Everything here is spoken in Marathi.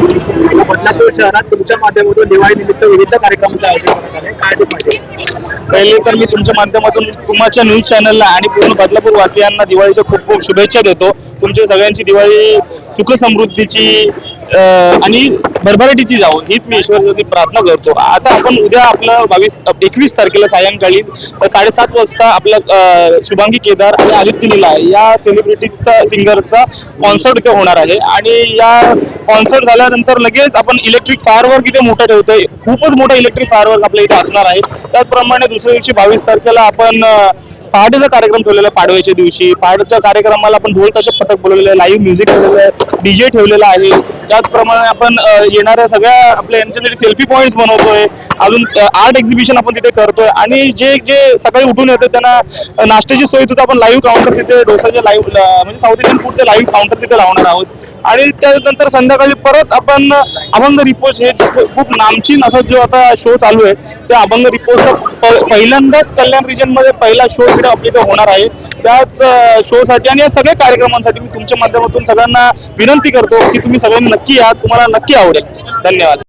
बदलापूर शहरात तुमच्या माध्यमातून दिवाळी निमित्त विविध कार्यक्रमाचं आयोजन काय पहिले तर मी तुमच्या माध्यमातून तुमच्या न्यूज चॅनलला आणि पूर्ण बदलापूर वासियांना दिवाळीच्या खूप खूप शुभेच्छा देतो. तुमच्या सगळ्यांची दिवाळी सुख समृद्धीची आणि भरभराटीची जाऊन हीच मी ईश्वराची प्रार्थना करतो. आता आपण उद्या आपलं बावीस एकवीस तारखेला सायंकाळी साडेसात वाजता आपलं शुभांगी केदार आणि आदित्य नीला या सेलिब्रिटीजचा सिंगरचा कॉन्सर्ट इथे होणार आहे. आणि या कॉन्सर्ट झाल्यानंतर लगेच आपण इलेक्ट्रिक फायरवर्क इथे मोठं ठेवतोय. खूपच मोठा इलेक्ट्रिक फायरवर्क आपल्या इथे असणार आहे. त्याचप्रमाणे दुसऱ्या दिवशी बावीस तारखेला आपण पहाटेचा कार्यक्रम ठेवलेला आहे पाडव्याच्या दिवशी. पहाटेच्या कार्यक्रमाला आपण ढोल तसे पथक बोलवलेलं आहे लाईव्ह म्युझिक ठेवलेलं आहे डीजे ठेवलेला आहे. त्याचप्रमाणे आपण येणाऱ्या सगळ्या आपल्या यांच्यासाठी सेल्फी पॉईंट्स बनवतोय. अजून आर्ट एक्झिबिशन आपण तिथे करतोय. आणि जे जे सकाळी उठून येतात त्यांना नाश्त्याची सोय तिथे आपण लाईव्ह काउंटर तिथे डोसाचे लाईव्ह म्हणजे साऊथ इंडियन फूडचे लाईव्ह काउंटर तिथे लावणार आहोत. आणि त्यानंतर संध्याकाळी परत आपण अभंग रिपोज हे खूप नामचीन असा जो आता शो चालू आहे त्या अभंग रिपोजचा प- पहिल्यांदाच कल्याण रिजनमध्ये पहिला शो तिथे आपल्या इथे होणार आहे. त्यात शो साठी आणि या सगळ्या कार्यक्रमांसाठी मी तुमच्या माध्यमातून सगळ्यांना विनंती करतो की तुम्ही सगळ्यांनी नक्की या तुम्हाला नक्की आवडेल. धन्यवाद.